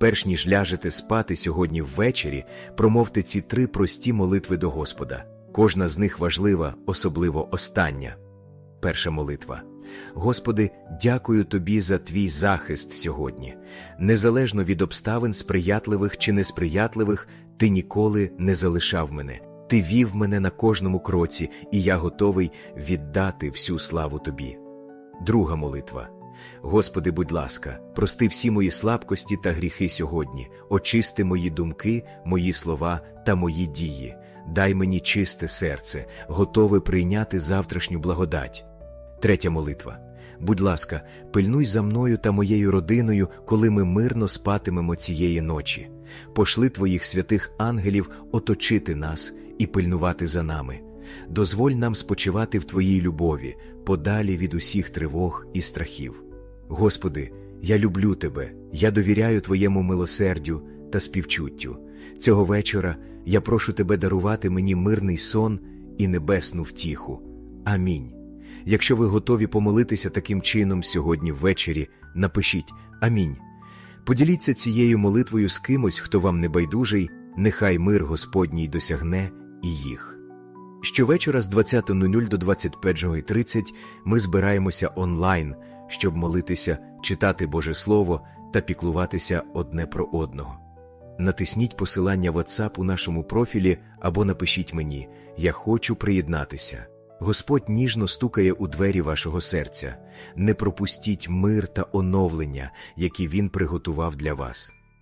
Перш ніж ляжете спати сьогодні ввечері, промовте ці три прості молитви до Господа. Кожна з них важлива, особливо остання. Перша молитва. Господи, дякую Тобі за Твій захист сьогодні. Незалежно від обставин сприятливих чи несприятливих, Ти ніколи не залишав мене. Ти вів мене на кожному кроці, і я готовий віддати всю славу Тобі. Друга молитва. Господи, будь ласка, прости всі мої слабкості та гріхи сьогодні, очисти мої думки, мої слова та мої дії. Дай мені чисте серце, готове прийняти завтрашню благодать. Третя молитва. Будь ласка, пильнуй за мною та моєю родиною, коли ми мирно спатимемо цієї ночі. Пошли твоїх святих ангелів оточити нас і пильнувати за нами. Дозволь нам спочивати в Твоїй любові, подалі від усіх тривог і страхів. Господи, я люблю Тебе, я довіряю Твоєму милосердю та співчуттю. Цього вечора я прошу Тебе дарувати мені мирний сон і небесну втіху. Амінь. Якщо ви готові помолитися таким чином сьогодні ввечері, напишіть Амінь. Поділіться цією молитвою з кимось, хто вам не байдужий, нехай мир Господній досягне і їх. Щовечора з 20.00 до 21.30 ми збираємося онлайн, щоб молитися, читати Боже Слово та піклуватися одне про одного. Натисніть посилання WhatsApp у нашому профілі або напишіть мені Я хочу приєднатися. Господь ніжно стукає у двері вашого серця. Не пропустіть мир та оновлення, які Він приготував для вас.